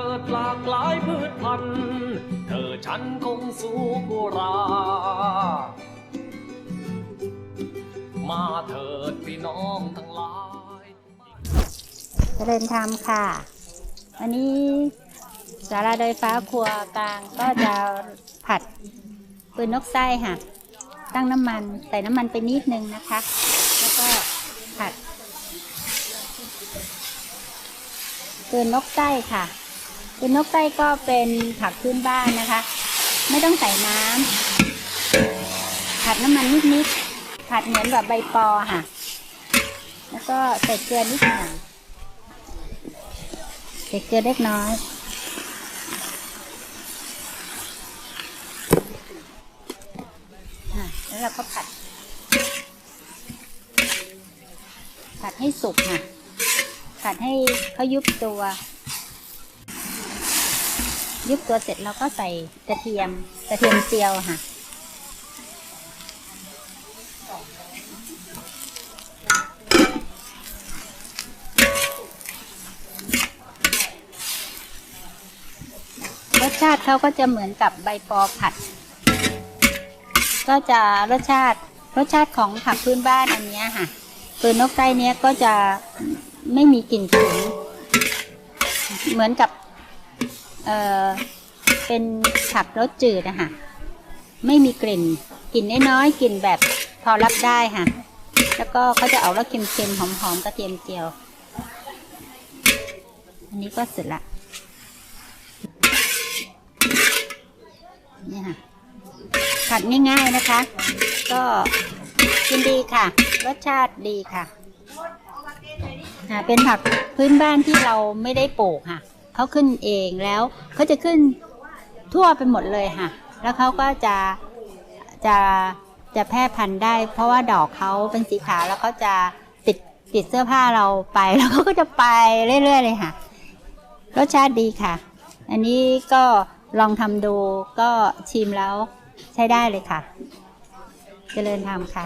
เกิดหลากหลายพืชพันธุ์ เธอฉันคงสู้กุรา มาเถิดพี่น้องทั้งหลายเจริญธรรมค่ะ วันนี้สาราโดยฟ้าครัวกลางก็จะผัดปืนนกไส้ค่ะ ตั้งน้ำมันใส่น้ำมันไปนิดนึงนะคะ แล้วก็ผัดปืนนกไส้ค่ะ ปืนนกไส้ก็เป็นผักพื้นบ้านนะคะ ไม่ต้องใส่น้ำผัดน้ำมันนิดๆผัดเหมือนแบบใบปอค่ะ แล้วก็ใส่เกลือนิดหน่อยใส่เกลือเล็กน้อยแล้วเราก็ผัด ผัดให้สุกค่ะ ผัดให้เขายุบตัว ยุบตัวเสร็จเราก็ใส่กระเทียมกระเทียมเจียวค่ะ รสชาติเขาก็จะเหมือนกับใบปอผัด ก็จะรสชาติรสชาติของผักพื้นบ้านอันเนี้ยค่ะปืนนกไต้เนี้ยก็จะไม่มีกลิ่นฉุนเหมือนกับ เออเป็นผักรสจืดอะคะไม่มีกลิ่นกลิ่นน้อยๆกลิ่นแบบพอรับได้ค่ะ แล้วก็เขาจะเอารสเค็มๆหอมๆกระเทียมเจียว อันนี้ก็เสร็จละนี่ค่ะผัดง่ายๆนะคะ ก็กินดีค่ะ รสชาติดีค่ะ เป็นผักพื้นบ้านที่เราไม่ได้ปลูกค่ะ เขาขึ้นเองแล้วเขาจะขึ้นทั่วไปหมดเลยค่ะ แล้วเขาก็จะจะจะแพร่พันธุ์ได้ เพราะว่าดอกเขาเป็นสีขาวแล้วเขาจะติดติดเสื้อผ้าเราไปแล้วเขาก็จะไปเรื่อยๆเลยค่ะ รสชาติดีค่ะ อันนี้ก็ลองทำดูก็ชิมแล้วใช้ได้เลยค่ะ เจริญธรรมค่ะ